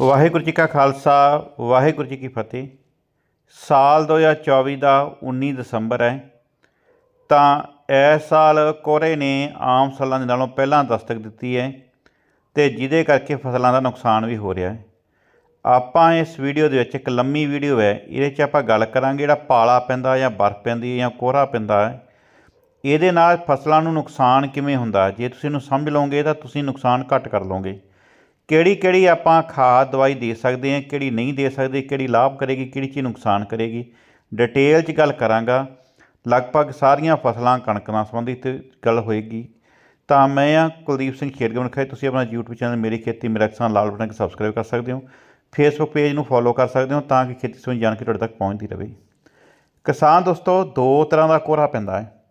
ਵਾਹਿਗੁਰੂ ਜੀ ਕਾ ਖਾਲਸਾ, ਵਾਹਿਗੁਰੂ ਜੀ ਕੀ ਫਤਿਹ। ਸਾਲ 2024 ਦਾ 19 ਦਸੰਬਰ ਹੈ। ਤਾਂ ਇਸ ਸਾਲ ਕੋਰੇ ਨੇ ਆਮ ਸਾਲਾਂ ਦੇ ਨਾਲੋਂ ਪਹਿਲਾਂ ਦਸਤਕ ਦਿੱਤੀ ਹੈ ਤੇ ਜਿਹਦੇ ਕਰਕੇ ਫਸਲਾਂ ਦਾ ਨੁਕਸਾਨ ਵੀ ਹੋ ਰਿਹਾ ਹੈ। ਆਪਾਂ ਇਸ ਵੀਡੀਓ ਦੇ ਵਿੱਚ ਇੱਕ ਲੰਮੀ ਵੀਡੀਓ ਹੈ, ਇਹਦੇ 'ਚ ਆਪਾਂ ਗੱਲ ਕਰਾਂਗੇ ਜਿਹੜਾ ਪਾਲਾ ਪੈਂਦਾ ਜਾਂ ਬਰਫ਼ ਪੈਂਦੀ ਹੈ ਜਾਂ ਕੋਹਰਾ ਪੈਂਦਾ ਹੈ। ਇਹਦੇ ਨਾਲ ਫਸਲਾਂ ਨੂੰ ਨੁਕਸਾਨ ਕਿਵੇਂ ਹੁੰਦਾ? ਜੇ ਤੁਸੀਂ ਇਹਨੂੰ ਸਮਝ ਲਓਗੇ ਤਾਂ ਤੁਸੀਂ ਨੁਕਸਾਨ ਘੱਟ ਕਰ ਲਓਗੇ। ਕਿਹੜੀ ਕਿਹੜੀ ਆਪਾਂ ਖਾਦ ਦਵਾਈ ਦੇ ਸਕਦੇ ਹਾਂ, ਕਿਹੜੀ ਨਹੀਂ ਦੇ ਸਕਦੇ, ਕਿਹੜੀ ਲਾਭ ਕਰੇਗੀ, ਕਿਹੜੀ ਚੀਜ਼ ਨੁਕਸਾਨ ਕਰੇਗੀ। ਡਿਟੇਲ 'ਚ ਗੱਲ ਕਰਾਂਗਾ। ਲਗਭਗ ਸਾਰੀਆਂ ਫਸਲਾਂ ਕਣਕ ਨਾਲ ਸੰਬੰਧਿਤ ਗੱਲ ਹੋਏਗੀ। ਤਾਂ ਮੈਂ ਆ ਕੁਲਦੀਪ ਸਿੰਘ ਖੇਡਗਮਨ ਖਾਏ ਤੁਸੀਂ ਆਪਣਾ YouTube ਚੈਨਲ ਮੇਰੀ ਖੇਤੀ, ਮੇਰਾ ਕਿਸਾਨ ਲਾਲ ਬਟਨ ਸਬਸਕ੍ਰਾਈਬ ਕਰ ਸਕਦੇ ਹੋ। ਫੇਸਬੁੱਕ ਪੇਜ ਨੂੰ ਫੋਲੋ ਕਰ ਸਕਦੇ ਹੋ ਤਾਂ ਕਿ ਖੇਤੀ ਸੰਬੰਧੀ ਜਾਣਕਾਰੀ ਤੁਹਾਡੇ ਤੱਕ ਪਹੁੰਚਦੀ ਰਹੇ। ਕਿਸਾਨ ਦੋਸਤੋ, ਦੋ ਤਰ੍ਹਾਂ ਦਾ ਕੋਹਰਾ ਪੈਂਦਾ ਹੈ।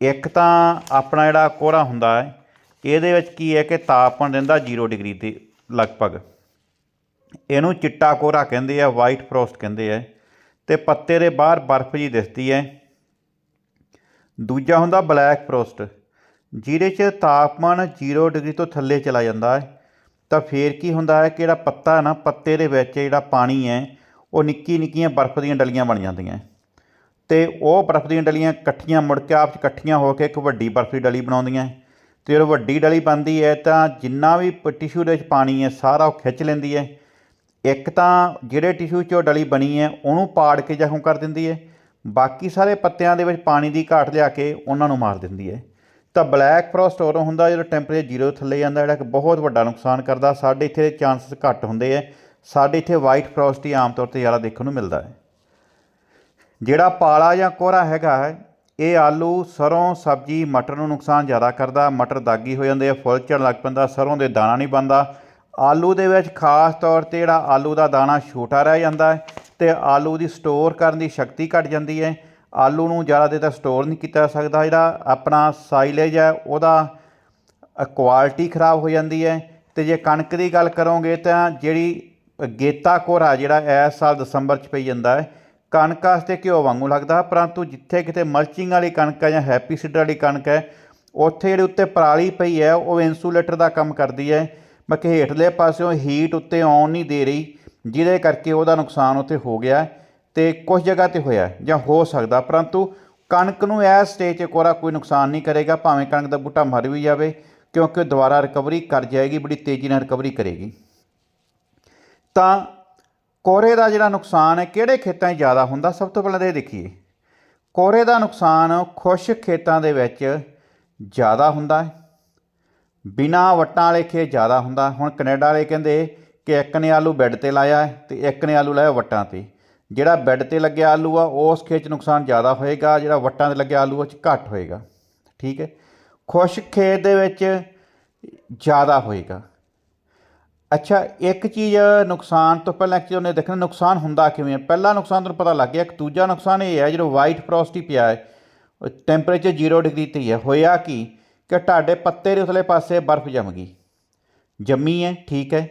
ਇੱਕ ਤਾਂ ਆਪਣਾ ਜਿਹੜਾ ਕੋਹਰਾ ਹੁੰਦਾ ਹੈ, ਇਹਦੇ ਵਿੱਚ ਕੀ ਹੈ ਕਿ ਤਾਪਮਾਨ ਰਹਿੰਦਾ 0 ਡਿਗਰੀ ਤੇ ਲਗਭਗ। ਇਹਨੂੰ ਚਿੱਟਾ ਕੋਹਰਾ ਕਹਿੰਦੇ ਆ ਵਾਈਟ ਫਰੋਸਟ ਕਹਿੰਦੇ ਆ। ਤੇ ਪੱਤੇ ਦੇ ਬਾਹਰ ਬਰਫ਼ ਜੀ ਦਿਸਦੀ ਹੈ। ਦੂਜਾ ਹੁੰਦਾ ਬਲੈਕ ਫਰੋਸਟ ਜਿਹਦੇ 'ਚ ਤਾਪਮਾਨ 0 ਡਿਗਰੀ ਤੋਂ ਥੱਲੇ ਚਲਾ ਜਾਂਦਾ ਹੈ। ਤਾਂ ਫੇਰ ਕੀ ਹੁੰਦਾ ਹੈ ਕਿ ਜਿਹੜਾ ਪੱਤਾ ਨਾ, ਪੱਤੇ ਦੇ ਵਿੱਚ ਜਿਹੜਾ ਪਾਣੀ ਹੈ, ਉਹ ਨਿੱਕੀ ਨਿੱਕੀਆਂ ਬਰਫ਼ ਦੀਆਂ ਡਲੀਆਂ ਬਣ ਜਾਂਦੀਆਂ। ਤੇ ਉਹ ਬਰਫ਼ ਦੀਆਂ ਡਲੀਆਂ ਇਕੱਠੀਆਂ ਮੁੜ ਕੇ ਆਪਸ 'ਚ ਇਕੱਠੀਆਂ ਹੋ ਕੇ ਇੱਕ ਵੱਡੀ ਬਰਫ਼ ਦੀ ਡਲੀ ਬਣਾਉਂਦੀਆਂ। ਤੇ ਜਦੋਂ ਵੱਡੀ ਡਲੀ ਬਣਦੀ ਹੈ ਤਾਂ ਜਿੰਨਾ ਵੀ ਟਿਸ਼ੂ ਦੇ ਵਿੱਚ ਪਾਣੀ ਹੈ, ਸਾਰਾ ਉਹ ਖਿੱਚ ਲੈਂਦੀ ਹੈ। ਇੱਕ ਤਾਂ ਜਿਹੜੇ ਟਿਸ਼ੂ 'ਚੋਂ ਡਲੀ ਬਣੀ ਹੈ, ਉਹਨੂੰ ਪਾੜ ਕੇ ਜ਼ਖਮ ਕਰ ਦਿੰਦੀ ਹੈ। ਬਾਕੀ ਸਾਰੇ ਪੱਤਿਆਂ ਦੇ ਵਿੱਚ ਪਾਣੀ ਦੀ ਘਾਟ ਲਿਆ ਕੇ ਉਹਨਾਂ ਨੂੰ ਮਾਰ ਦਿੰਦੀ ਹੈ। ਤਾਂ ਬਲੈਕ ਫਰੋਸਟ ਉਦੋਂ ਹੁੰਦਾ ਜਦੋਂ ਟੈਂਪਰੇਚਰ ਜ਼ੀਰੋ ਥੱਲੇ ਜਾਂਦਾ, ਜਿਹੜਾ ਕਿ ਬਹੁਤ ਵੱਡਾ ਨੁਕਸਾਨ ਕਰਦਾ। ਸਾਡੇ ਇੱਥੇ ਦੇ ਚਾਂਸਸ ਘੱਟ ਹੁੰਦੇ ਹੈ। ਸਾਡੇ ਇੱਥੇ ਵਾਈਟ ਫਰੋਸਟ ਹੀ ਆਮ ਤੌਰ ਤੇ ਜ਼ਿਆਦਾ ਦੇਖਣ ਨੂੰ ਮਿਲਦਾ ਹੈ। ਜਿਹੜਾ ਪਾਲਾ ਜਾਂ ਕੋਹਰਾ ਹੈਗਾ ਹੈ ਇਹ ਆਲੂ ਸਰੋਂ, ਸਬਜ਼ੀ, ਮਟਰ ਨੂੰ ਨੁਕਸਾਨ ਜ਼ਿਆਦਾ ਕਰਦਾ, ਮਟਰ ਦਾਗੀ ਹੋ ਜਾਂਦੇ ਆ, ਫੁੱਲ ਝੜਨ ਲੱਗ ਪੈਂਦਾ, ਸਰੋਂ ਦੇ ਦਾਣਾ ਨਹੀਂ ਬਣਦਾ। ਆਲੂ ਦੇ ਵਿੱਚ ਖਾਸ ਤੌਰ ਤੇ ਜਿਹੜਾ ਆਲੂ ਦਾ ਦਾਣਾ ਛੋਟਾ ਰਹਿ ਜਾਂਦਾ ਹੈ ਤੇ ਆਲੂ ਦੀ ਸਟੋਰ ਕਰਨ ਦੀ ਸ਼ਕਤੀ ਘਟ ਜਾਂਦੀ ਹੈ। ਆਲੂ ਨੂੰ ਜ਼ਿਆਦਾ ਦੇਰ ਤਾਂ ਸਟੋਰ ਨਹੀਂ ਕੀਤਾ ਸਕਦਾ, ਜਿਹੜਾ ਆਪਣਾ ਸਾਈਲੇਜ ਹੈ, ਉਹਦਾ ਕੁਆਲਿਟੀ ਖਰਾਬ ਹੋ ਜਾਂਦੀ ਹੈ। ਤੇ ਜੇ ਕਣਕ ਦੀ ਗੱਲ ਕਰੋਗੇ ਤਾਂ ਜਿਹੜੀ ਗੇਤਾ ਕੋਰਾ ਜਿਹੜਾ ਇਸ ਸਾਲ ਦਸੰਬਰ 'ਚ ਪਈ ਜਾਂਦਾ ਹੈ ਕਣਕ ਵਾਸਤੇ ਘਿਓ ਵਾਂਗੂ ਲੱਗਦਾ, ਪਰੰਤੂ ਜਿੱਥੇ ਕਿਤੇ ਮਲਚਿੰਗ ਵਾਲੀ ਕਣਕ ਹੈ ਜਾਂ ਹੈਪੀ ਸੀਡਰ ਵਾਲੀ ਕਣਕ ਹੈ, ਉੱਥੇ ਜਿਹੜੇ ਉੱਤੇ ਪਰਾਲੀ ਪਈ ਹੈ, ਉਹ ਇਨਸੂਲੇਟਰ ਦਾ ਕੰਮ ਕਰਦੀ ਹੈ। ਬਾਕੀ ਹੇਠਲੇ ਪਾਸਿਓਂ ਹੀਟ ਉੱਤੇ ਆਉਣ ਨਹੀਂ ਦੇ ਰਹੀ, ਜਿਹਦੇ ਕਰਕੇ ਉਹਦਾ ਨੁਕਸਾਨ ਉੱਥੇ ਹੋ ਗਿਆ ਤੇ ਕੁਝ ਜਗ੍ਹਾ ਤੇ ਹੋਇਆ ਜਾਂ ਹੋ ਸਕਦਾ, ਪਰੰਤੂ ਕਣਕ ਨੂੰ ਇਸ ਸਟੇਜ 'ਤੇ ਕੋਰਾ ਕੋਈ ਨੁਕਸਾਨ ਨਹੀਂ ਕਰੇਗਾ, ਭਾਵੇਂ ਕਣਕ ਦਾ ਬੂਟਾ ਮਰ ਵੀ ਜਾਵੇ, ਕਿਉਂਕਿ ਦੁਬਾਰਾ ਰਿਕਵਰੀ ਕਰ ਜਾਏਗੀ, ਬੜੀ ਤੇਜ਼ੀ ਨਾਲ ਰਿਕਵਰੀ ਕਰੇਗੀ। ਤਾਂ ਕੋਰੇ ਦਾ ਜਿਹੜਾ ਨੁਕਸਾਨ ਹੈ, ਕਿਹੜੇ ਖੇਤਾਂ 'ਚ ਜ਼ਿਆਦਾ ਹੁੰਦਾ? ਸਭ ਤੋਂ ਪਹਿਲਾਂ ਤਾਂ ਇਹ ਦੇਖੀਏ। ਕੋਰੇ ਦਾ ਨੁਕਸਾਨ ਖੁਸ਼ਕ ਖੇਤਾਂ ਦੇ ਵਿੱਚ ਜ਼ਿਆਦਾ ਹੁੰਦਾ ਹੈ। ਬਿਨਾ ਵਟਾਂ ਵਾਲੇ ਖੇਤ ਜ਼ਿਆਦਾ ਹੁੰਦਾ। ਹੁਣ ਕੈਨੇਡਾ ਵਾਲੇ ਕਹਿੰਦੇ ਕਿ ਇੱਕ ਨੇ ਆਲੂ ਬੈੱਡ ਤੇ ਲਾਇਆ ਹੈ ਤੇ ਇੱਕ ਨੇ ਆਲੂ ਲਾਇਆ ਵਟਾਂ ਤੇ। ਜਿਹੜਾ ਬੈੱਡ ਤੇ ਲੱਗਿਆ ਆਲੂ ਆ, ਉਸ ਖੇਤ 'ਚ ਨੁਕਸਾਨ ਜ਼ਿਆਦਾ ਹੋਏਗਾ, ਜਿਹੜਾ ਵਟਾਂ ਤੇ ਲੱਗਿਆ ਆਲੂ ਉਹ 'ਚ ਘੱਟ ਹੋਏਗਾ। ਠੀਕ ਹੈ? ਖੁਸ਼ਕ ਖੇਤ ਦੇ ਵਿੱਚ ਜ਼ਿਆਦਾ ਹੋਏਗਾ। ਅੱਛਾ, ਇੱਕ ਚੀਜ਼ ਨੁਕਸਾਨ ਤੋਂ ਪਹਿਲਾਂ ਇੱਕ ਉਹਨੇ ਦੇਖਣਾ, ਨੁਕਸਾਨ ਹੁੰਦਾ ਕਿਵੇਂ ਹੈ ਪਹਿਲਾ ਨੁਕਸਾਨ ਤੁਹਾਨੂੰ ਪਤਾ ਲੱਗ ਗਿਆ, ਇੱਕ ਦੂਜਾ ਨੁਕਸਾਨ ਇਹ ਹੈ ਜਦੋਂ ਵਾਈਟ ਫਰੋਸਟ ਪਿਆ ਹੈ ਟੈਂਪਰੇਚਰ 0 ਡਿਗਰੀ ਤੇ ਹੀ ਹੈ ਹੋਇਆ ਕੀ? ਕਿ ਤੁਹਾਡੇ ਪੱਤੇ ਦੇ ਉਸਲੇ ਪਾਸੇ ਬਰਫ਼ ਜੰਮ ਗਈ। ਜੰਮੀ ਹੈ, ਠੀਕ ਹੈ।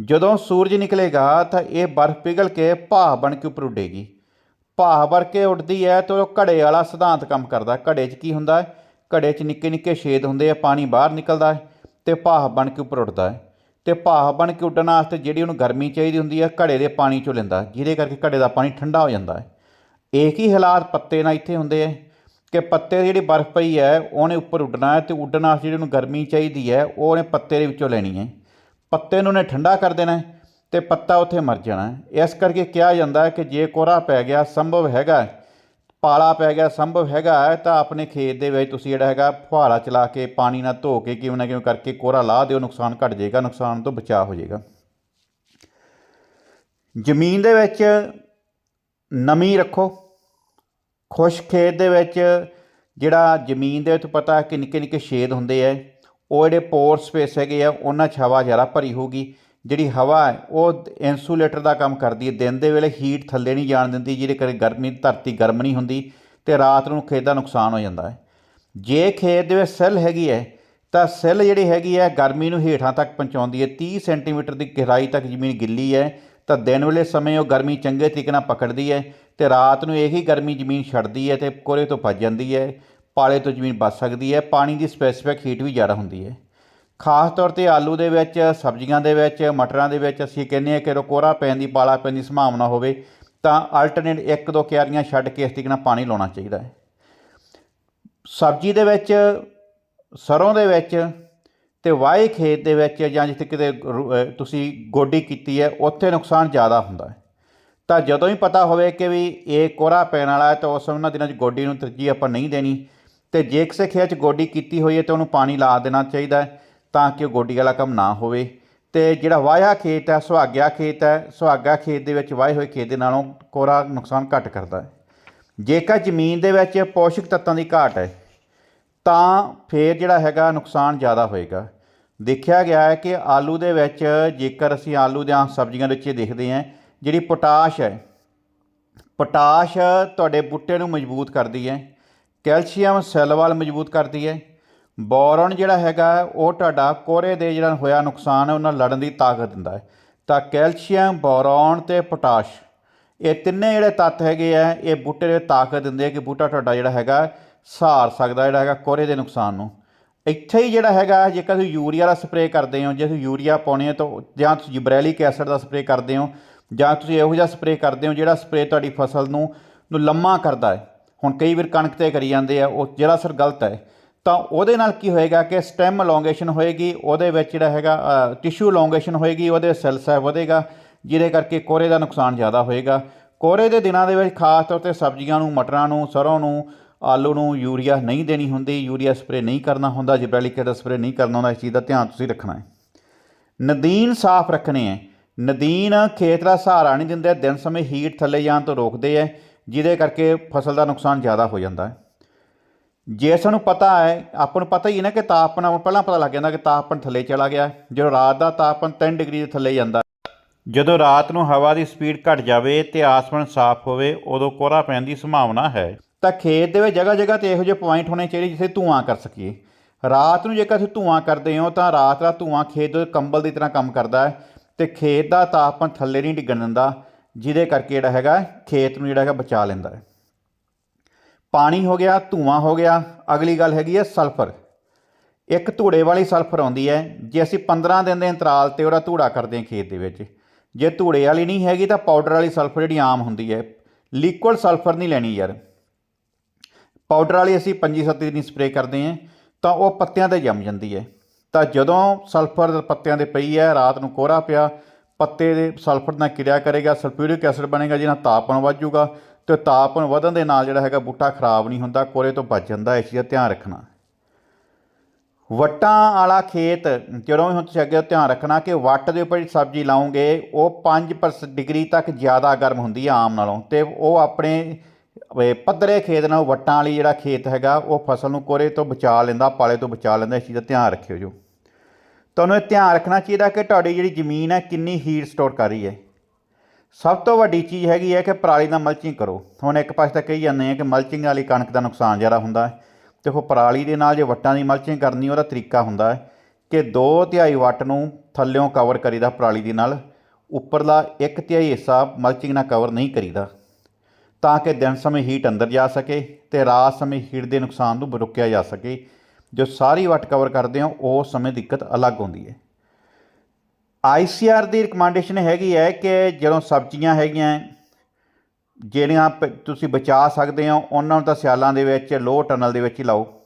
ਜਦੋਂ ਸੂਰਜ ਨਿਕਲੇਗਾ, ਤਾਂ ਇਹ ਬਰਫ਼ ਪਿਘਲ ਕੇ ਭਾਹ ਬਣ ਕੇ ਉੱਪਰ ਉੱਡੇਗੀ। ਭਾਹ ਵਰ ਕੇ ਉੱਡਦੀ ਹੈ, ਤਾਂ ਉਹ ਘੜੇ ਵਾਲਾ ਸਿਧਾਂਤ ਕੰਮ ਕਰਦਾ। ਘੜੇ 'ਚ ਕੀ ਹੁੰਦਾ ਹੈ? ਘੜੇ 'ਚ ਨਿੱਕੇ ਨਿੱਕੇ ਛੇਦ ਹੁੰਦੇ ਆ, ਪਾਣੀ ਬਾਹਰ ਨਿਕਲਦਾ ਹੈ, ਤੇ ਭਾਹ ਬਣ ਕੇ ਉੱਪਰ ਉੱਡਦਾ ਹੈ। ਤੇ ਭਾਹ ਬਣ ਕੇ ਉੱਡਣ ਵਾਸਤੇ ਜਿਹੜੀ ਉਹਨੂੰ ਗਰਮੀ ਚਾਹੀਦੀ ਹੁੰਦੀ ਹੈ, ਘੜੇ ਦੇ ਪਾਣੀ ਚੋਂ ਲੈਂਦਾ ਜਿਹਦੇ ਕਰਕੇ ਘੜੇ ਦਾ ਪਾਣੀ ਠੰਡਾ ਹੋ ਜਾਂਦਾ ਹੈ। ਇੱਕ ਹੀ ਹਾਲਾਤ ਪੱਤੇ ਨਾਲ ਇੱਥੇ ਹੁੰਦੇ ਹੈ ਕਿ ਪੱਤੇ ਦੀ ਜਿਹੜੀ ਬਰਫ਼ ਪਈ ਹੈ, ਉਹਨੇ ਉੱਪਰ ਉੱਡਣਾ ਹੈ ਤੇ ਉੱਡਣ ਵਾਸਤੇ ਜਿਹੜੀ ਉਹਨੂੰ ਗਰਮੀ ਚਾਹੀਦੀ ਹੈ ਉਹ ਉਹਨੇ ਪੱਤੇ ਦੇ ਵਿੱਚੋਂ ਲੈਣੀ ਹੈ। ਪੱਤੇ ਨੂੰ ਉਹਨੇ ਠੰਡਾ ਕਰ ਦੇਣਾ ਹੈ ਤੇ ਪੱਤਾ ਉੱਥੇ ਮਰ ਜਾਣਾ ਹੈ। ਇਸ ਕਰਕੇ ਕਿਹਾ ਜਾਂਦਾ ਹੈ ਕਿ ਜੇ ਕੋਹਰਾ ਪੈ ਗਿਆ, ਸੰਭਵ ਹੈਗਾ ਪਾਲਾ ਪੈ ਗਿਆ, ਸੰਭਵ ਹੈਗਾ ਤਾਂ ਆਪਣੇ ਖੇਤ ਦੇ ਵਿੱਚ ਤੁਸੀਂ ਜਿਹੜਾ ਹੈਗਾ ਫੁਹਾਰਾ ਚਲਾ ਕੇ, ਪਾਣੀ ਨਾਲ ਧੋ ਕੇ, ਕਿਵੇਂ ਨਾ ਕਿਵੇਂ ਕਰਕੇ ਕੋਹਰਾ ਲਾ ਦਿਓ, ਨੁਕਸਾਨ ਘਟ ਜਾਏਗਾ, ਨੁਕਸਾਨ ਤੋਂ ਬਚਾਅ ਹੋ ਜਾਏਗਾ। ਜ਼ਮੀਨ ਦੇ ਵਿੱਚ ਨਮੀ ਰੱਖੋ। ਖੁਸ਼ ਖੇਤ ਦੇ ਵਿੱਚ ਜਿਹੜਾ ਜ਼ਮੀਨ ਦੇ ਵਿੱਚ ਪਤਾ ਕਿ ਨਿੱਕੇ ਨਿੱਕੇ ਛੇਦ ਹੁੰਦੇ ਆ ਉਹ ਜਿਹੜੇ ਪੋਰ ਸਪੇਸ ਹੈਗੇ ਆ, ਉਹਨਾਂ 'ਚ ਹਵਾ ਜ਼ਿਆਦਾ ਭਰੀ ਹੋਊਗੀ। ਜਿਹੜੀ ਹਵਾ ਹੈ, ਉਹ ਇਨਸੂਲੇਟਰ ਦਾ ਕੰਮ ਕਰਦੀ ਹੈ। ਦਿਨ ਦੇ ਵੇਲੇ ਹੀਟ ਥੱਲੇ ਨਹੀਂ ਜਾਣ ਦਿੰਦੀ, ਜਿਹਦੇ ਕਰਕੇ ਗਰਮੀ, ਧਰਤੀ ਗਰਮ ਨਹੀਂ ਹੁੰਦੀ ਤੇ ਰਾਤ ਨੂੰ ਖੇਤ ਦਾ ਨੁਕਸਾਨ ਹੋ ਜਾਂਦਾ ਹੈ। ਜੇ ਖੇਤ ਦੇ ਵਿੱਚ ਸੈੱਲ ਹੈਗੀ ਹੈ, ਤਾਂ ਸੈੱਲ ਜਿਹੜੀ ਹੈਗੀ ਹੈ, ਗਰਮੀ ਨੂੰ ਹੇਠਾਂ ਤੱਕ ਪਹੁੰਚਾਉਂਦੀ ਹੈ। 30 ਸੈਂਟੀਮੀਟਰ ਦੀ ਗਹਿਰਾਈ ਤੱਕ ਜ਼ਮੀਨ ਗਿੱਲੀ ਹੈ, ਤਾਂ ਦਿਨ ਵੇਲੇ ਸਮੇਂ ਉਹ ਗਰਮੀ ਚੰਗੇ ਤਰੀਕੇ ਨਾਲ ਪਕੜਦੀ ਹੈ ਤੇ ਰਾਤ ਨੂੰ ਇਹੀ ਗਰਮੀ ਜ਼ਮੀਨ ਛੱਡਦੀ ਹੈ ਤੇ ਕੋਰੇ ਤੋਂ ਭੱਜ ਜਾਂਦੀ ਹੈ, ਪਾਲੇ ਤੋਂ ਜ਼ਮੀਨ ਬਚ ਸਕਦੀ ਹੈ। ਪਾਣੀ ਦੀ ਸਪੈਸੀਫਿਕ ਹੀਟ ਵੀ ਜ਼ਿਆਦਾ ਹੁੰਦੀ ਹੈ। ਖਾਸ ਤੌਰ ਤੇ ਆਲੂ ਦੇ ਵਿੱਚ, ਸਬਜ਼ੀਆਂ ਦੇ ਵਿੱਚ, ਮਟਰਾਂ ਦੇ ਵਿੱਚ ਅਸੀਂ ਕਹਿੰਦੇ ਹਾਂ ਕਿ ਰੋ ਕੋਰਾ ਪੈਣ ਦੀ, ਪਾਲਾ ਪੈਣ ਦੀ ਸੰਭਾਵਨਾ ਹੋਵੇ ਤਾਂ ਅਲਟਰਨੇਟ ਇੱਕ ਦੋ ਕਿਆਰੀਆਂ ਛੱਡ ਕੇ ਇਸ ਤਰੀਕੇ ਨਾਲ ਪਾਣੀ ਲਾਉਣਾ ਚਾਹੀਦਾ ਹੈ। ਸਬਜ਼ੀ ਦੇ ਵਿੱਚ, ਸਰੋਂ ਦੇ ਵਿੱਚ ਤੇ ਵਾਹੇ ਖੇਤ ਦੇ ਵਿੱਚ ਜਾਂ ਜਿੱਥੇ ਕਿਤੇ ਰੂ- ਤੁਸੀਂ ਗੋਡੀ ਕੀਤੀ ਹੈ, ਉੱਥੇ ਨੁਕਸਾਨ ਜ਼ਿਆਦਾ ਹੁੰਦਾ ਹੈ। ਤਾਂ ਜਦੋਂ ਹੀ ਪਤਾ ਹੋਵੇ ਕਿ ਵੀ ਇਹ ਕੋਰਾ ਪੈਣ ਵਾਲਾ ਹੈ, ਤਾਂ ਉਸ ਉਹਨਾਂ ਦਿਨਾਂ 'ਚ ਗੋਡੀ ਨੂੰ ਤਰਜੀਹ ਆਪਾਂ ਨਹੀਂ ਦੇਣੀ। ਤੇ ਜੇ ਕਿਸੇ ਖੇਤ 'ਚ ਗੋਡੀ ਕੀਤੀ ਹੋਈ ਹੈ, ਤਾਂ ਉਹਨੂੰ ਪਾਣੀ ਲਾ ਦੇਣਾ ਚਾਹੀਦਾ ਹੈ। ਤਾਂ ਕਿ ਉਹ ਗੋਡੀ ਵਾਲਾ ਕੰਮ ਨਾ ਹੋਵੇ। ਤੇ ਜਿਹੜਾ ਵਾਹਿਆ ਖੇਤ ਹੈ, ਸੁਹਾਗਿਆ ਖੇਤ ਹੈ ਸੁਹਾਗਾ ਖੇਤ ਦੇ ਵਿੱਚ ਵਾਹੇ ਹੋਏ ਖੇਤ ਦੇ ਨਾਲੋਂ ਕੋਰਾ ਨੁਕਸਾਨ ਘੱਟ ਕਰਦਾ ਹੈ। ਜੇਕਰ ਜ਼ਮੀਨ ਦੇ ਵਿੱਚ ਪੋਸ਼ਕ ਤੱਤਾਂ ਦੀ ਘਾਟ ਹੈ, ਤਾਂ ਫੇਰ ਜਿਹੜਾ ਹੈਗਾ ਨੁਕਸਾਨ ਜ਼ਿਆਦਾ ਹੋਏਗਾ। ਦੇਖਿਆ ਗਿਆ ਹੈ ਕਿ ਆਲੂ ਦੇ ਵਿੱਚ ਜੇਕਰ ਅਸੀਂ ਆਲੂ ਦੀਆਂ ਸਬਜ਼ੀਆਂ ਵਿੱਚ ਦੇਖਦੇ ਹਾਂ, ਜਿਹੜੀ ਪੋਟਾਸ਼ ਹੈ, ਪੋਟਾਸ਼ ਤੁਹਾਡੇ ਬੂਟੇ ਨੂੰ ਮਜ਼ਬੂਤ ਕਰਦੀ ਹੈ, ਕੈਲਸ਼ੀਅਮ ਸੈੱਲ ਵਾਲ ਮਜ਼ਬੂਤ ਕਰਦੀ ਹੈ ਬੋਰਨ ਜਿਹੜਾ ਹੈਗਾ, ਉਹ ਤੁਹਾਡਾ ਕੋਰੇ ਦੇ ਜਿਹੜਾ ਹੋਇਆ ਨੁਕਸਾਨ ਹੈ, ਉਹਨਾਂ ਨਾਲ ਲੜਨ ਦੀ ਤਾਕਤ ਦਿੰਦਾ ਹੈ। ਤਾਂ ਕੈਲਸ਼ੀਅਮ, ਬੋਰਨ ਤੇ ਪੋਟਾਸ਼, ਇਹ ਤਿੰਨੇ ਜਿਹੜੇ ਤੱਤ ਹੈਗੇ ਆ, ਇਹ ਬੂਟੇ ਦੇ ਤਾਕਤ ਦਿੰਦੇ ਆ ਕਿ ਬੂਟਾ ਤੁਹਾਡਾ ਜਿਹੜਾ ਹੈਗਾ ਸਹਾਰ ਸਕਦਾ, ਜਿਹੜਾ ਹੈਗਾ ਕੋਰੇ ਦੇ ਨੁਕਸਾਨ ਨੂੰ। ਇੱਥੇ ਹੀ ਜਿਹੜਾ ਹੈਗਾ, ਜੇਕਰ ਤੁਸੀਂ ਯੂਰੀਆ ਦਾ ਸਪਰੇਅ ਕਰਦੇ ਹੋ, ਜੇ ਤੁਸੀਂ ਯੂਰੀਆ ਪਾਉਣੇ ਹੋ ਤਾਂ ਜਾਂ ਤੁਸੀਂ ਜਿਬਰੈਲਿਕ ਐਸਿਡ ਦਾ ਸਪਰੇਅ ਕਰਦੇ ਹੋ, ਜਾਂ ਤੁਸੀਂ ਇਹੋ ਜਿਹਾ ਸਪਰੇਅ ਕਰਦੇ ਹੋ ਜਿਹੜਾ ਸਪਰੇਅ ਤੁਹਾਡੀ ਫਸਲ ਨੂੰ ਨੂੰ ਲੰਮਾ ਕਰਦਾ ਹੈ। ਹੁਣ ਕਈ ਵਾਰ ਕਣਕ ਤੇ ਕਰੀ ਜਾਂਦੇ ਆ, ਉਹ ਜਿਹੜਾ ਸਰ ਗਲਤ ਹੈ ਤਾਂ ਉਹਦੇ ਨਾਲ ਕੀ ਹੋਏਗਾ ਕਿ ਸਟੈਮ ਅਲੋਂਗੇਸ਼ਨ ਹੋਏਗੀ, ਉਹਦੇ ਵਿੱਚ ਜਿਹੜਾ ਹੈਗਾ ਟਿਸ਼ੂ ਅਲੋਂਗੇਸ਼ਨ ਹੋਏਗੀ, ਉਹਦੇ ਸੈੱਲ ਸਾਈਜ਼ ਵਧੇਗਾ, ਜਿਹਦੇ ਕਰਕੇ ਕੋਰੇ ਦਾ ਨੁਕਸਾਨ ਜ਼ਿਆਦਾ ਹੋਏਗਾ। ਕੋਰੇ ਦੇ ਦਿਨਾਂ ਦੇ ਵਿੱਚ ਖਾਸ ਤੌਰ ਤੇ ਸਬਜ਼ੀਆਂ ਨੂੰ, ਮਟਰਾਂ ਨੂੰ ਸਰੋਂ ਨੂੰ, ਆਲੂ ਨੂੰ ਯੂਰੀਆ ਨਹੀਂ ਦੇਣੀ ਹੁੰਦੀ, ਯੂਰੀਆ ਸਪਰੇਅ ਨਹੀਂ ਕਰਨਾ ਹੁੰਦਾ ਜਿਬਰੈਲਿਕ ਦਾ ਸਪਰੇਅ ਨਹੀਂ ਕਰਨਾ ਹੁੰਦਾ, ਇਸ ਚੀਜ਼ ਦਾ ਧਿਆਨ ਤੁਸੀਂ ਰੱਖਣਾ ਹੈ। ਨਦੀਨ ਸਾਫ਼ ਰੱਖਣੇ ਹੈ। ਨਦੀਨ ਖੇਤ ਦਾ ਸਹਾਰਾ ਨਹੀਂ ਦਿੰਦੇ, ਦਿਨ ਸਮੇਂ ਹੀਟ ਥੱਲੇ ਜਾਣ ਤੋਂ ਰੋਕਦੇ ਹੈ, ਜਿਹਦੇ ਕਰਕੇ ਫਸਲ ਦਾ ਨੁਕਸਾਨ ਜ਼ਿਆਦਾ ਹੋ ਜਾਂਦਾ ਹੈ। ਜੇ ਸਾਨੂੰ ਪਤਾ ਹੈ, ਆਪਾਂ ਨੂੰ ਪਤਾ ਹੀ ਹੈ ਨਾ ਕਿ ਤਾਪਮਾਨ, ਆਪਾਂ ਨੂੰ ਪਹਿਲਾਂ ਪਤਾ ਲੱਗ ਜਾਂਦਾ ਕਿ ਤਾਪਮਾਨ ਥੱਲੇ ਚਲਾ ਗਿਆ। ਜਦੋਂ ਰਾਤ ਦਾ ਤਾਪਮਾਨ 3 ਡਿਗਰੀ ਦੇ ਥੱਲੇ ਜਾਂਦਾ ਜਦੋਂ ਰਾਤ ਨੂੰ ਹਵਾ ਦੀ ਸਪੀਡ ਘਟ ਜਾਵੇ ਤੇ ਆਸਮਾਨ ਸਾਫ਼ ਹੋਵੇ, ਉਦੋਂ ਕੋਹਰਾ ਪੈਣ ਦੀ ਸੰਭਾਵਨਾ ਹੈ। ਤਾਂ ਖੇਤ ਦੇ ਵਿੱਚ ਜਗ੍ਹਾ ਜਗ੍ਹਾ ਤੇ ਇਹੋ ਜਿਹੇ ਪੁਆਇੰਟ ਹੋਣੇ ਚਾਹੀਦੇ ਜਿੱਥੇ ਧੂਆਂ ਕਰ ਸਕੀਏ। ਰਾਤ ਨੂੰ ਜੇਕਰ ਤੁਸੀਂ ਧੂਆਂ ਕਰਦੇ ਹੋ, ਤਾਂ ਰਾਤ ਦਾ ਧੂਆਂ ਖੇਤ ਦੇ ਕੰਬਲ ਦੀ ਤਰ੍ਹਾਂ ਕੰਮ ਕਰਦਾ ਹੈ ਤੇ ਖੇਤ ਦਾ ਤਾਪਮਾਨ ਥੱਲੇ ਨਹੀਂ ਡਿੱਗਣ ਦਿੰਦਾ, ਜਿਹਦੇ ਕਰਕੇ ਜਿਹੜਾ ਹੈਗਾ, ਖੇਤ ਨੂੰ ਜਿਹੜਾ ਹੈਗਾ ਬਚਾ ਲੈਂਦਾ ਹੈ। ਪਾਣੀ ਹੋ ਗਿਆ, ਧੂਆਂ ਹੋ ਗਿਆ, ਅਗਲੀ ਗੱਲ ਹੈਗੀ ਹੈ ਸਲਫਰ। ਇੱਕ ਧੂੜੇ ਵਾਲੀ ਸਲਫਰ ਆਉਂਦੀ ਹੈ, ਜੇ ਅਸੀਂ 15 ਦਿਨ ਦੇ ਅੰਤਰਾਲ ਤੇ ਉਹਦਾ ਧੂੜਾ ਕਰਦੇ ਹਾਂ ਖੇਤ ਦੇ ਵਿੱਚ, ਜੇ ਧੂੜੇ ਵਾਲੀ ਨਹੀਂ ਹੈਗੀ ਤਾਂ ਪਾਊਡਰ ਵਾਲੀ ਸਲਫਰ ਜਿਹੜੀ ਆਮ ਹੁੰਦੀ ਹੈ ਲਿਕੁਇਡ ਸਲਫਰ ਨਹੀਂ ਲੈਣੀ ਯਾਰ। ਪਾਊਡਰ ਵਾਲੀ ਅਸੀਂ 25 ਦਿਨ ਸਪਰੇਅ ਕਰਦੇ ਹਾਂ, ਤਾਂ ਉਹ ਪੱਤਿਆਂ ਤੇ ਜੰਮ ਜਾਂਦੀ ਹੈ। ਤਾਂ ਜਦੋਂ ਸਲਫਰ ਪੱਤਿਆਂ 'ਤੇ ਪਈ ਹੈ, ਰਾਤ ਨੂੰ ਕੋਹਰਾ ਪਿਆ, ਪੱਤੇ ਦੇ ਸਲਫਰ ਨਾਲ ਕਿਰਿਆ ਕਰੇਗਾ, ਸਲਫਿਊਰਿਕ ਐਸਿਡ ਬਣੇਗਾ ਜਿਹਨਾਂ ਤਾਪਮਾਨ ਵੱਧ ਜਾਊਗਾ ਤੇ ਤਾਪਮਾਨ ਵਧਣ ਦੇ ਨਾਲ ਜਿਹੜਾ ਹੈਗਾ ਬੂਟਾ ਖਰਾਬ ਨਹੀਂ ਹੁੰਦਾ, ਕੋਰੇ ਤੋਂ ਬਚ ਜਾਂਦਾ, ਇਸ ਚੀਜ਼ ਦਾ ਧਿਆਨ ਰੱਖਣਾ। ਵੱਟਾਂ ਵਾਲਾ ਖੇਤ, ਜਦੋਂ ਵੀ ਹੁਣ ਤੁਸੀਂ ਅੱਗੇ ਧਿਆਨ ਰੱਖਣਾ ਕਿ ਵੱਟ ਦੇ ਉੱਪਰ ਜਿਹੜੀ ਸਬਜ਼ੀ ਲਾਉਂਗੇ, ਉਹ 5 ਡਿਗਰੀ ਤੱਕ ਜ਼ਿਆਦਾ ਗਰਮ ਹੁੰਦੀ ਹੈ ਆਮ ਨਾਲੋਂ, ਤੇ ਉਹ ਆਪਣੇ ਪੱਧਰੇ ਖੇਤ ਨਾਲੋਂ ਵੱਟਾਂ ਵਾਲੀ ਜਿਹੜਾ ਖੇਤ ਹੈਗਾ, ਉਹ ਫਸਲ ਨੂੰ ਕੋਰੇ ਤੋਂ ਬਚਾ ਲੈਂਦਾ, ਪਾਲੇ ਤੋਂ ਬਚਾ ਲੈਂਦਾ, ਇਸ ਚੀਜ਼ ਦਾ ਧਿਆਨ ਰੱਖਿਓ ਜੋ। ਤੁਹਾਨੂੰ ਇਹ ਧਿਆਨ ਰੱਖਣਾ ਚਾਹੀਦਾ ਕਿ ਤੁਹਾਡੀ ਜਿਹੜੀ ਜ਼ਮੀਨ ਹੈ, ਕਿੰਨੀ ਹੀਟ ਸਟੋਰ ਕਰ ਰਹੀ ਹੈ। ਸਭ ਤੋਂ ਵੱਡੀ ਚੀਜ਼ ਹੈਗੀ ਹੈ ਕਿ ਪਰਾਲੀ ਨਾਲ ਮਲਚਿੰਗ ਕਰੋ। ਹੁਣ ਇੱਕ ਪਾਸੇ ਤਾਂ ਕਹੀ ਜਾਂਦੇ ਆ ਕਿ ਮਲਚਿੰਗ ਵਾਲੀ ਕਣਕ ਦਾ ਨੁਕਸਾਨ ਜ਼ਿਆਦਾ ਹੁੰਦਾ ਹੈ। ਤੇ ਉਹ ਪਰਾਲੀ ਦੇ ਨਾਲ ਜੇ ਵੱਟਾਂ ਦੀ ਮਲਚਿੰਗ ਕਰਨੀ, ਉਹਦਾ ਤਰੀਕਾ ਹੁੰਦਾ ਹੈ ਕਿ ਦੋ ਤਿਹਾਈ ਵੱਟ ਨੂੰ ਥੱਲਿਓਂ ਕਵਰ ਕਰੀਦਾ ਪਰਾਲੀ ਦੇ ਨਾਲ। ਉੱਪਰਲਾ ਇੱਕ ਤਿਹਾਈ ਹਿੱਸਾ ਮਲਚਿੰਗ ਨਾਲ ਕਵਰ ਨਹੀਂ ਕਰੀਦਾ, ਤਾਂ ਕਿ ਦਿਨ ਸਮੇਂ ਹੀਟ ਅੰਦਰ ਜਾ ਸਕੇ ਤੇ ਰਾਤ ਸਮੇਂ ਹੀਟ ਦੇ ਨੁਕਸਾਨ ਨੂੰ ਰੋਕਿਆ ਜਾ ਸਕੇ। ਜੋ ਸਾਰੀ ਵੱਟ ਕਵਰ ਕਰਦੇ ਹੋ ਉਸ ਸਮੇਂ ਦਿੱਕਤ ਅਲੱਗ ਹੁੰਦੀ ਹੈ। ਆਈਸੀਆਰ ਦੀ ਰਿਕਮੈਂਡੇਸ਼ਨ ਹੈਗੀ ਹੈ ਕਿ ਜਦੋਂ ਸਬਜ਼ੀਆਂ ਹੈਗੀਆਂ, ਜਿਹੜੀਆਂ ਪ- ਤੁਸੀਂ ਬਚਾ ਸਕਦੇ ਹੋ, ਉਹਨਾਂ ਨੂੰ ਤਾਂ ਸਿਆਲਾਂ ਦੇ ਵਿੱਚ ਲੋਹ ਟਨਲ ਦੇ ਵਿੱਚ ਹੀ ਲਾਓ।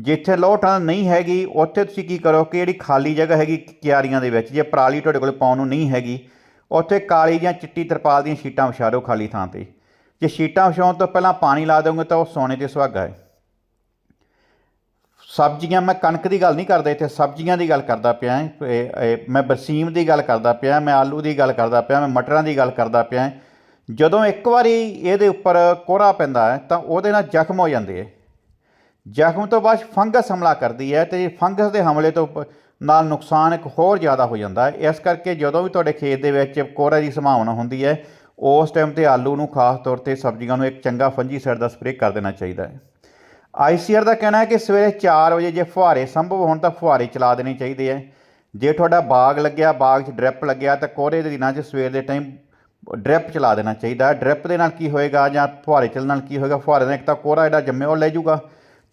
ਜਿੱਥੇ ਲੋਹ ਟਨਲ ਨਹੀਂ ਹੈਗੀ, ਉੱਥੇ ਤੁਸੀਂ ਕੀ ਕਰੋ ਕਿ ਜਿਹੜੀ ਖਾਲੀ ਜਗ੍ਹਾ ਹੈਗੀ, ਕਿਆਰੀਆਂ ਦੇ ਵਿੱਚ, ਜੇ ਪਰਾਲੀ ਤੁਹਾਡੇ ਕੋਲ ਪਾਉਣ ਨੂੰ ਨਹੀਂ ਹੈਗੀ, ਉੱਥੇ ਕਾਲੀ ਜਾਂ ਚਿੱਟੀ ਤਰਪਾਲ ਦੀਆਂ ਸ਼ੀਟਾਂ ਵਿਛਾ ਦਿਓ ਖਾਲੀ ਥਾਂ ਤੇ। ਜੇ ਸ਼ੀਟਾਂ ਵਿਛਾਉਣ ਤੋਂ ਪਹਿਲਾਂ ਪਾਣੀ ਲਾ ਦੋਗੇ ਤਾਂ ਉਹ ਸੋਨੇ ਤੇ ਸੁਹਾਗਾ ਹੈ। ਸਬਜ਼ੀਆਂ, ਮੈਂ ਕਣਕ ਦੀ ਗੱਲ ਨਹੀਂ ਕਰਦਾ ਇੱਥੇ, ਸਬਜ਼ੀਆਂ ਦੀ ਗੱਲ ਕਰਦਾ ਪਿਆ ਮੈਂ ਬਰਸੀਮ ਦੀ ਗੱਲ ਕਰਦਾ ਪਿਆ ਮੈਂ ਆਲੂ ਦੀ ਗੱਲ ਕਰਦਾ ਪਿਆ ਮੈਂ ਮਟਰਾਂ ਦੀ ਗੱਲ ਕਰਦਾ ਪਿਆ ਜਦੋਂ ਇੱਕ ਵਾਰੀ ਇਹਦੇ ਉੱਪਰ ਕੋਹਰਾ ਪੈਂਦਾ ਹੈ, ਤਾਂ ਉਹਦੇ ਨਾਲ ਜ਼ਖਮ ਹੋ ਜਾਂਦੇ ਹੈ ਜ਼ਖਮ ਤੋਂ ਬਾਅਦ ਫੰਗਸ ਹਮਲਾ ਕਰਦੀ ਹੈ ਤੇ ਫੰਗਸ ਦੇ ਹਮਲੇ ਤੋਂ ਪ- ਨਾਲ ਨੁਕਸਾਨ ਇੱਕ ਹੋਰ ਜ਼ਿਆਦਾ ਹੋ ਜਾਂਦਾ ਹੈ। ਇਸ ਕਰਕੇ ਜਦੋਂ ਵੀ ਤੁਹਾਡੇ ਖੇਤ ਦੇ ਵਿੱਚ ਕੋਹਰਾ ਦੀ ਸੰਭਾਵਨਾ ਹੁੰਦੀ ਹੈ, ਉਸ ਟਾਈਮ ਤੇ ਆਲੂ ਨੂੰ ਖਾਸ ਤੌਰ ਤੇ ਸਬਜ਼ੀਆਂ ਨੂੰ ਇੱਕ ਚੰਗਾ ਫੰਜੀਸਾਈਡ ਦਾ ਸਪਰੇਅ ਕਰ ਦੇਣਾ ਚਾਹੀਦਾ ਹੈ। ਆਈਸੀਆਰ ਦਾ ਕਹਿਣਾ ਹੈ ਕਿ ਸਵੇਰੇ 4 ਵਜੇ ਜੇ ਫੁਹਾਰੇ ਸੰਭਵ ਹੋਣ ਤਾਂ ਫੁਹਾਰੇ ਚਲਾ ਦੇਣੇ ਚਾਹੀਦੇ ਹੈ ਜੇ ਤੁਹਾਡਾ ਬਾਗ ਲੱਗਿਆ, ਬਾਗ 'ਚ ਡ੍ਰਿਪ ਲੱਗਿਆ ਤਾਂ ਕੋਹਰੇ ਦੇ ਦਿਨਾਂ 'ਚ ਸਵੇਰ ਦੇ ਟਾਈਮ ਡ੍ਰਿਪ ਚਲਾ ਦੇਣਾ ਚਾਹੀਦਾ। ਹੈ ਡ੍ਰਿਪ ਦੇ ਨਾਲ ਕੀ ਹੋਏਗਾ ਜਾਂ ਫੁਹਾਰੇ ਚੱਲਣ ਨਾਲ ਕੀ ਹੋਏਗਾ? ਫੁਹਾਰੇ ਨਾਲ ਇੱਕ ਤਾਂ ਕੋਹਰਾ ਜਿਹੜਾ ਜੰਮਿਆ ਉਹ ਲੈ ਜਾਊਗਾ।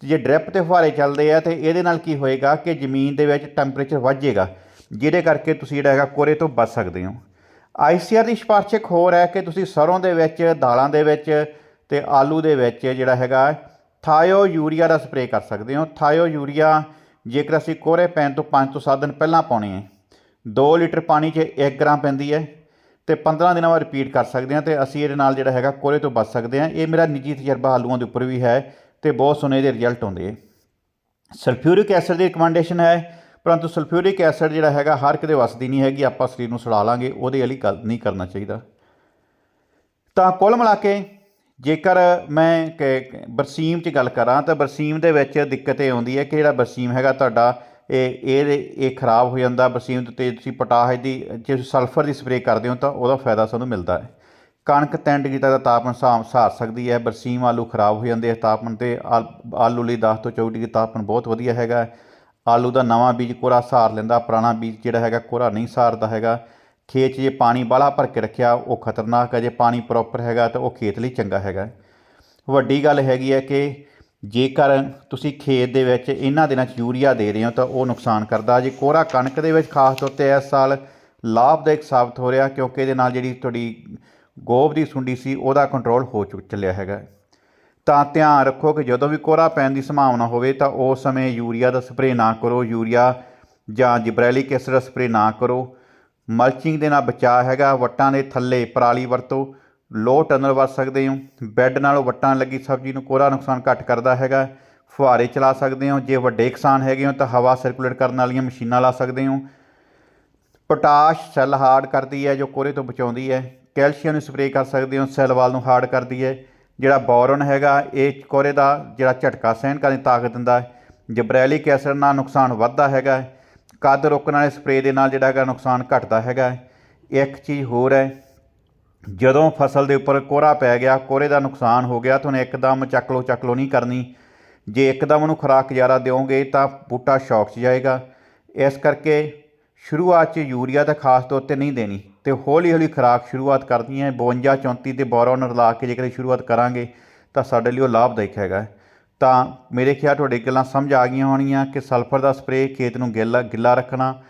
ਤੇ ਜੇ ਡ੍ਰਿਪ ਤੇ ਫੁਹਾਰੇ ਚੱਲਦੇ ਆ ਤੇ ਇਹਦੇ ਨਾਲ ਕੀ ਹੋਏਗਾ ਕਿ ਜ਼ਮੀਨ ਦੇ ਵਿੱਚ ਟੈਂਪਰੇਚਰ ਵੱਧ ਜਾਏਗਾ ਜਿਹਦੇ ਕਰਕੇ ਤੁਸੀਂ ਜਿਹੜਾ ਹੈਗਾ ਕੋਰੇ ਤੋਂ ਬਚ ਸਕਦੇ ਹੋ। ਆਈਸੀਆਰ ਦੀ ਸਿਫਾਰਿਸ਼ ਇੱਕ ਹੋਰ ਹੈ ਕਿ ਤੁਸੀਂ ਸਰੋਂ ਦੇ ਵਿੱਚ, ਦਾਲਾਂ ਦੇ ਵਿੱਚ ਤੇ ਆਲੂ ਦੇ ਵਿੱਚ ਜਿਹੜਾ ਹੈਗਾ ਥਾਇਓ ਯੂਰੀਆ ਦਾ ਸਪਰੇਅ ਕਰ ਸਕਦੇ ਹੋ। ਥਾਇਓ ਯੂਰੀਆ ਜੇਕਰ ਅਸੀਂ ਕੋਰੇ ਪੈਣ ਤੋਂ 5 ਤੋਂ 7 ਦਿਨ ਪਹਿਲਾਂ ਪਾਉਣੀ ਹੈ 2 ਲੀਟਰ ਪਾਣੀ 'ਚ 1 ਗ੍ਰਾਮ ਪੈਂਦੀ ਹੈ ਤੇ 15 ਦਿਨਾਂ ਬਾਅਦ ਰਿਪੀਟ ਕਰ ਸਕਦੇ ਹਾਂ ਤੇ ਅਸੀਂ ਇਹਦੇ ਨਾਲ ਜਿਹੜਾ ਹੈਗਾ ਕੋਰੇ ਤੋਂ ਬਚ ਸਕਦੇ ਹਾਂ। ਇਹ ਮੇਰਾ ਨਿੱਜੀ ਤਜਰਬਾ ਆਲੂਆਂ ਦੇ ਉੱਪਰ ਵੀ ਹੈ ਤੇ ਬਹੁਤ ਸੋਹਣੇ ਦੇ ਰਿਜ਼ਲਟ ਆਉਂਦੇ ਹੈ ਸਲਫਿਊਰਿਕ ਐਸਿਡ ਦੀ ਰਿਕਮੈਂਡੇਸ਼ਨ ਹੈ, ਪਰੰਤੂ ਸਲਫਿਊਰਿਕ ਐਸਿਡ ਜਿਹੜਾ ਹੈਗਾ ਹਰ ਕਿਤੇ ਵਸਦੀ ਨਹੀਂ ਹੈਗੀ, ਆਪਾਂ ਸਰੀਰ ਨੂੰ ਸੜਾ ਲਾਂਗੇ, ਉਹਦੇ ਵਾਲੀ ਗੱਲ ਨਹੀਂ ਕਰਨਾ ਚਾਹੀਦਾ। ਤਾਂ ਕੁੱਲ ਮਿਲਾ ਕੇ ਜੇਕਰ ਮੈਂ ਕਿ ਬਰਸੀਮ 'ਚ ਗੱਲ ਕਰਾਂ ਤਾਂ ਬਰਸੀਮ ਦੇ ਵਿੱਚ ਦਿੱਕਤ ਇਹ ਆਉਂਦੀ ਹੈ ਕਿ ਜਿਹੜਾ ਬਰਸੀਮ ਹੈਗਾ ਤੁਹਾਡਾ, ਇਹ ਇਹ ਇਹ ਖਰਾਬ ਹੋ ਜਾਂਦਾ ਬਰਸੀਮ 'ਤੇ ਤੁਸੀਂ ਪੋਟਾਸ਼ ਦੀ, ਜੇ ਸਲਫਰ ਦੀ ਸਪਰੇਅ ਕਰਦੇ ਹੋ ਤਾਂ ਉਹਦਾ ਫਾਇਦਾ ਸਾਨੂੰ ਮਿਲਦਾ ਹੈ। ਕਣਕ 3 ਡਿਗਰੀ ਤੱਕ ਦਾ ਤਾਪਮਾਨ ਸਾਹ ਸਹਾਰ ਸਕਦੀ ਹੈ, ਬਰਸੀਮ ਆਲੂ ਖਰਾਬ ਹੋ ਜਾਂਦੇ ਆ ਤਾਪਮਾਨ ਤੇ, ਆਲ- ਆਲੂ ਲਈ 10 ਤੋਂ 14 ਡਿਗਰੀ ਤਾਪਮਾਨ ਬਹੁਤ ਵਧੀਆ ਹੈਗਾ। ਆਲੂ ਦਾ ਨਵਾਂ ਬੀਜ ਕੋਰਾ ਸਹਾਰ ਲੈਂਦਾ, ਪੁਰਾਣਾ ਬੀਜ ਜਿਹੜਾ ਹੈਗਾ ਕੋਰਾ ਨਹੀਂ ਸਹਾਰਦਾ ਹੈਗਾ। ਖੇਤ 'ਚ ਜੇ ਪਾਣੀ ਬਾਹਲਾ ਭਰ ਕੇ ਰੱਖਿਆ, ਉਹ ਖਤਰਨਾਕ ਹੈ ਜੇ ਪਾਣੀ ਪ੍ਰੋਪਰ ਹੈਗਾ ਤਾਂ ਉਹ ਖੇਤ ਲਈ ਚੰਗਾ ਹੈਗਾ। ਵੱਡੀ ਗੱਲ ਹੈਗੀ ਹੈ ਕਿ ਜੇਕਰ ਤੁਸੀਂ ਖੇਤ ਦੇ ਵਿੱਚ ਇਹਨਾਂ ਦਿਨਾਂ 'ਚ ਯੂਰੀਆ ਦੇ ਰਹੇ ਹੋ ਤਾਂ ਉਹ ਨੁਕਸਾਨ ਕਰਦਾ। ਜੇ ਕੋਰਾ ਕਣਕ ਦੇ ਵਿੱਚ ਖਾਸ ਤੌਰ ਤੇ ਇਸ ਸਾਲ ਲਾਭਦਾਇਕ ਸਾਬਤ ਹੋ ਰਿਹਾ ਕਿਉਂਕਿ ਇਹਦੇ ਨਾਲ ਜਿਹੜੀ ਤੁਹਾਡੀ ਗੋਭ ਦੀ ਸੁੰਡੀ ਸੀ, ਉਹਦਾ ਕੰਟਰੋਲ ਹੋ ਚੁੱਕ ਚੱਲਿਆ ਹੈਗਾ। ਤਾਂ ਧਿਆਨ ਰੱਖੋ ਕਿ ਜਦੋਂ ਵੀ ਕੋਰਾ ਪੈਣ ਦੀ ਸੰਭਾਵਨਾ ਹੋਵੇ ਤਾਂ ਉਸ ਸਮੇਂ ਯੂਰੀਆ ਦਾ ਸਪਰੇਅ ਨਾ ਕਰੋ। ਯੂਰੀਆ ਜਾਂ ਜਿਬਰੈਲਿਕ ਐਸਿਡ ਦਾ ਸਪਰੇਅ ਨਾ ਕਰੋ। ਮਲਚਿੰਗ ਦੇ ਨਾਲ ਬਚਾਅ ਹੈਗਾ, ਵੱਟਾਂ ਦੇ ਥੱਲੇ ਪਰਾਲੀ ਵਰਤੋ ਲੋ ਟਨਲ ਵਰਤ ਸਕਦੇ ਹੋ, ਬੈੱਡ ਨਾਲੋਂ ਵੱਟਾਂ ਲੱਗੀ ਸਬਜ਼ੀ ਨੂੰ ਕੋਰਾ ਨੁਕਸਾਨ ਘੱਟ ਕਰਦਾ ਹੈਗਾ, ਫੁਹਾਰੇ ਚਲਾ ਸਕਦੇ ਹੋ, ਜੇ ਵੱਡੇ ਕਿਸਾਨ ਹੈਗੇ ਹੋ ਤਾਂ ਹਵਾ ਸਰਕੂਲੇਟ ਕਰਨ ਵਾਲੀਆਂ ਮਸ਼ੀਨਾਂ ਲਾ ਸਕਦੇ ਹੋ। ਪੋਟਾਸ਼ ਸੈੱਲ ਹਾਰਡ ਕਰਦੀ ਹੈ, ਜੋ ਕੋਰੇ ਤੋਂ ਬਚਾਉਂਦੀ ਹੈ। ਕੈਲਸ਼ੀਅਮ ਨੂੰ ਸਪਰੇਅ ਕਰ ਸਕਦੇ ਹੋ, ਸੈੱਲ ਵਾਲ ਨੂੰ ਹਾਰਡ ਕਰਦੀ ਹੈ। ਜਿਹੜਾ ਬੋਰਨ ਹੈਗਾ, ਇਹ ਕੋਰੇ ਦਾ ਜਿਹੜਾ ਝਟਕਾ ਸਹਿਣ ਕਰਨ ਦੀ ਤਾਕਤ ਦਿੰਦਾ ਹੈ। ਜਿਬਰੈਲਿਕ ਐਸਿਡ ਨਾਲ ਨੁਕਸਾਨ ਵੱਧਦਾ ਹੈਗਾ ਕੱਦ ਰੋਕਣ ਵਾਲੇ ਸਪਰੇਅ ਦੇ ਨਾਲ ਜਿਹੜਾ ਹੈਗਾ ਨੁਕਸਾਨ ਘਟਦਾ ਹੈਗਾ ਇੱਕ ਚੀਜ਼ ਹੋਰ ਹੈ, ਜਦੋਂ ਫਸਲ ਦੇ ਉੱਪਰ ਕੋਹਰਾ ਪੈ ਗਿਆ, ਕੋਹਰੇ ਦਾ ਨੁਕਸਾਨ ਹੋ ਗਿਆ ਤੁਹਾਨੂੰ ਇੱਕਦਮ ਚੱਕ ਲੋ ਚੱਕ ਲੋ ਨਹੀਂ ਕਰਨੀ। ਜੇ ਇੱਕਦਮ ਉਹਨੂੰ ਖੁਰਾਕ ਜ਼ਿਆਦਾ ਦਿਓਗੇ ਤਾਂ ਬੂਟਾ ਸ਼ੌਕ 'ਚ ਜਾਏਗਾ। ਇਸ ਕਰਕੇ ਸ਼ੁਰੂਆਤ 'ਚ ਯੂਰੀਆ ਤਾਂ ਖਾਸ ਤੌਰ ਤੇ ਨਹੀਂ ਦੇਣੀ, ਤੇ ਹੌਲੀ ਹੌਲੀ ਖੁਰਾਕ ਸ਼ੁਰੂਆਤ ਕਰਨੀ ਹੈ। 52 34 ਤੇ ਬੋਰੋਨ ਰਲਾ ਕੇ ਜੇਕਰ ਸ਼ੁਰੂਆਤ ਕਰਾਂਗੇ ਤਾਂ ਸਾਡੇ ਲਈ ਉਹ ਲਾਭਦਾਇਕ ਹੈਗਾ ਤਾਂ ਮੇਰੇ ਖਿਆਲ ਤੁਹਾਡੇ ਗੱਲਾਂ ਸਮਝ ਆ ਗਈਆਂ ਹੋਣੀਆਂ ਕਿ ਸਲਫਰ ਦਾ ਸਪਰੇਅ, ਖੇਤ ਨੂੰ ਗਿੱਲਾ ਗਿੱਲਾ ਰੱਖਣਾ,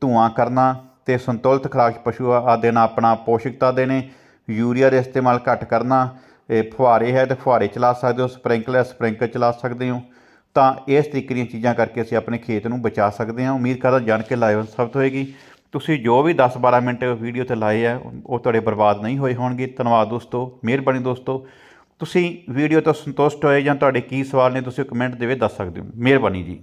ਧੂਆਂ ਕਰਨਾ ਤੇ ਸੰਤੁਲਿਤ ਖੁਰਾਕ ਪਸ਼ੂ ਆਦੇ ਨਾਲ ਆਪਣਾ ਪੋਸ਼ਕਤਾ ਦੇਣੇ, ਯੂਰੀਆ ਦੇ ਇਸਤੇਮਾਲ ਘੱਟ ਕਰਨਾ, ਇਹ ਫੁਹਾਰੇ ਹੈ ਤੇ ਫੁਹਾਰੇ ਚਲਾ ਸਕਦੇ ਹੋ ਸਪ੍ਰਿੰਕਲਰ ਸਪ੍ਰਿੰਕਲ ਚਲਾ ਸਕਦੇ ਹੋ। ਤਾਂ ਇਸ ਤਰੀਕੇ ਦੀਆਂ ਚੀਜ਼ਾਂ ਕਰਕੇ ਅਸੀਂ ਆਪਣੇ ਖੇਤ ਨੂੰ ਬਚਾ ਸਕਦੇ ਹਾਂ। ਉਮੀਦ ਕਰਦਾ ਜਾਣ ਕੇ ਲਾਇਓ ਸਾਬਤ ਹੋਏਗੀ। ਤੁਸੀਂ ਜੋ ਵੀ 10-12 ਮਿੰਟ ਵੀਡੀਓ ਤੇ ਲਾਏ ਆ, ਉਹ ਤੁਹਾਡੇ ਬਰਬਾਦ ਨਹੀਂ ਹੋਏ ਹੋਣਗੇ। ਧੰਨਵਾਦ ਦੋਸਤੋ, ਮਿਹਰਬਾਨੀ ਦੋਸਤੋ। ਤੁਸੀਂ ਵੀਡੀਓ ਤੋਂ ਸੰਤੁਸ਼ਟ ਹੋਏ ਜਾਂ ਤੁਹਾਡੇ ਕੀ ਸਵਾਲ ਨੇ, ਤੁਸੀਂ ਕਮੈਂਟ ਦੇ ਵਿੱਚ ਦੱਸ ਸਕਦੇ ਹੋ। ਮਿਹਰਬਾਨੀ ਜੀ।